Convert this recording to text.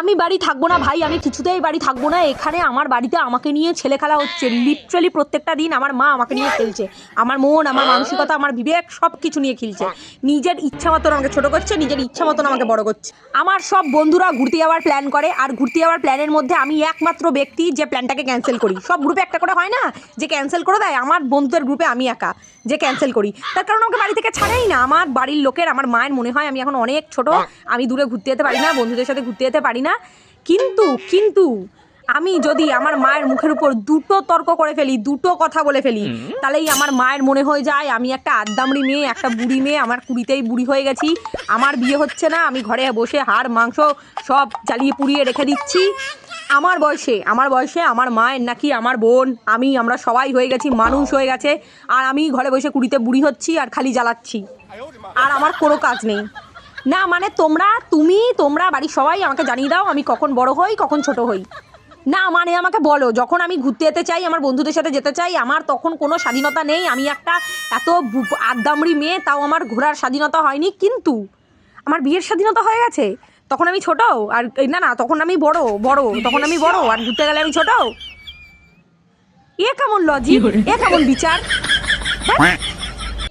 আমি বাড়ি থাকব না, ভাই, আমি কিছুতেই বাড়ি থাকব না। এখানে আমার বাড়িতে আমাকে নিয়ে ছেলে খেলা হচ্ছে। লিটারালি প্রত্যেকটা দিন আমার মা আমাকে নিয়ে খেলছে। আমার মন, আমার মানসিকতা, আমার বিবেক সব কিছু নিয়ে খেলছে। নিজের ইচ্ছা মতন আমাকে ছোট করছে, নিজের ইচ্ছা মতন আমাকে বড় করছে। আমার সব বন্ধুরা ঘুরতে যাওয়ার প্ল্যান করে, আর ঘুরতে যাওয়ার প্ল্যানের মধ্যে আমি একমাত্র ব্যক্তি যে প্ল্যানটাকে ক্যান্সেল করি। সব গ্রুপে একটা করে হয় না? যে ক্যান্সেল করে দেয়, আমার বন্ধুদের গ্রুপে আমি একা যে ক্যান্সেল করি। তার কারণ আমাকে বাড়ি থেকে ছাড়েই না। আমার বাড়ির লোকের, আমার মায়ের মনে হয় আমি এখন অনেক ছোট। আমি দূরে ঘুরতে যেতে পারি না, বন্ধুদের সাথে ঘুরতে যেতে পারি না। কিন্তু কিন্তু আমি যদি আমার মায়ের মুখের উপর দুটো তর্ক করে ফেলি দুটো কথা বলে ফেলি তাহলেই আমার মায়ের মনে হয়ে যায় আমি একটা আদ্দামড়ি মেয়ে একটা বুড়ি মেয়ে আমার কুড়িতেই বুড়ি হয়ে গেছি আমার বিয়ে হচ্ছে না আমি ঘরে বসে হাড় মাংস সব জ্বালিয়ে পুড়িয়ে রেখে দিচ্ছি। আমার বয়সে আমার বয়সে আমার মায়ের নাকি আমার বোন আমি আমরা সবাই হয়ে গেছি মানুষ হয়ে গেছে আর আমি ঘরে বসে কুড়িতে বুড়ি হচ্ছি আর খালি জ্বালাচ্ছি। আর আমার কোনো কাজ নেই। না মানে তোমরা তুমি তোমরা বাড়ির সবাই আমাকে জানিয়ে দাও আমি কখন বড় হই কখন ছোট হই। না মানে আমাকে বলো যখন আমি ঘুরতে যেতে চাই আমার বন্ধুদের সাথে যেতে চাই আমার তখন কোনো স্বাধীনতা নেই আমি একটা এত আদ্দামড়ি মেয়ে তাও আমার ঘোরার স্বাধীনতা হয়নি কিন্তু আমার বিয়ের স্বাধীনতা হয়ে গেছে। তখন আমি ছোট আর না না তখন আমি বড় বড় তখন আমি বড় আর ঘুরতে গেলে আমি ছোট। এ কেমন লজিক এ কেমন বিচার? হ্যাঁ?